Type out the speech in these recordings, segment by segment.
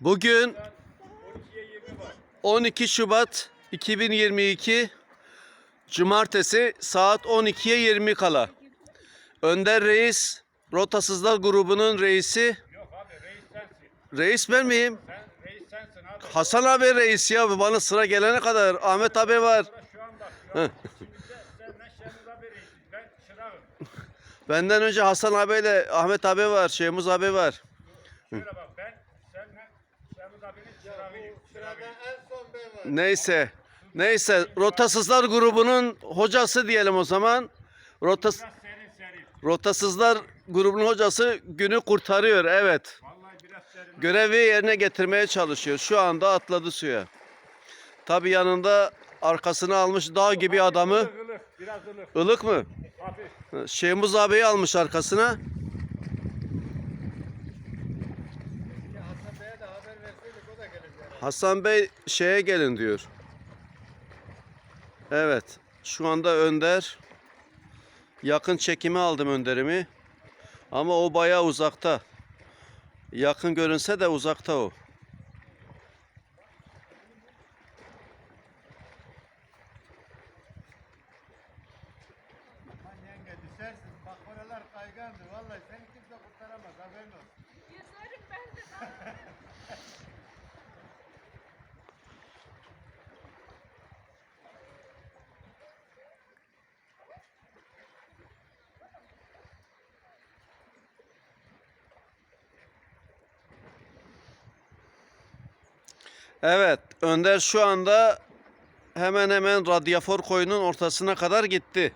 Bugün 12 Şubat 2022 Cumartesi saat 12'ye 20 kala. Önder Reis Rotasızlar grubunun reisi. Reis ben miyim? Hasan abi reis ya bana sıra gelene kadar. Ahmet abi var. Benden önce Hasan abiyle Ahmet abi var. Şeyhmuz abi var. Şöyle bak Neyse. Neyse Rotasızlar grubunun hocası diyelim o zaman. Rotas. Rotasızlar grubunun hocası günü kurtarıyor. Evet. Görevi yerine getirmeye çalışıyor. Şu anda atladı suya. Tabi yanında arkasına almış dağ gibi adamı. Ilık mı? Şeyhmuz abiyi almış arkasına. Ya Hasan Bey'e de haber verseydik o da gelir yani. Hasan Bey şeye gelin diyor. Evet. Şu anda Önder. Yakın çekimi aldım Önder'imi. Ama o bayağı uzakta. Yakın görünse de uzakta o. Yenge düşersin. Bak oralar kaygandı. Vallahi seni kimse kurtaramaz. Haberin olsun. Evet. Önder şu anda hemen hemen radyafor koyunun ortasına kadar gitti.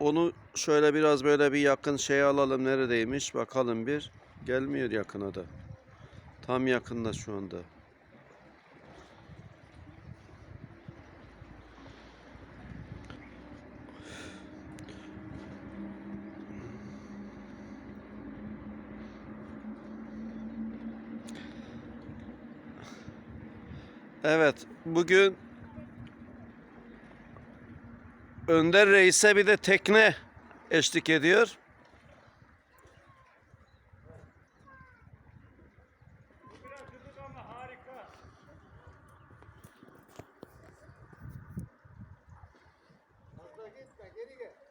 Onu şöyle biraz böyle bir yakın şeye alalım. Neredeymiş? Bakalım bir. Gelmiyor yakına da. Tam yakında şu anda. Evet, bugün Önder Reis'e bir de tekne eşlik ediyor. Gitme, geri gel.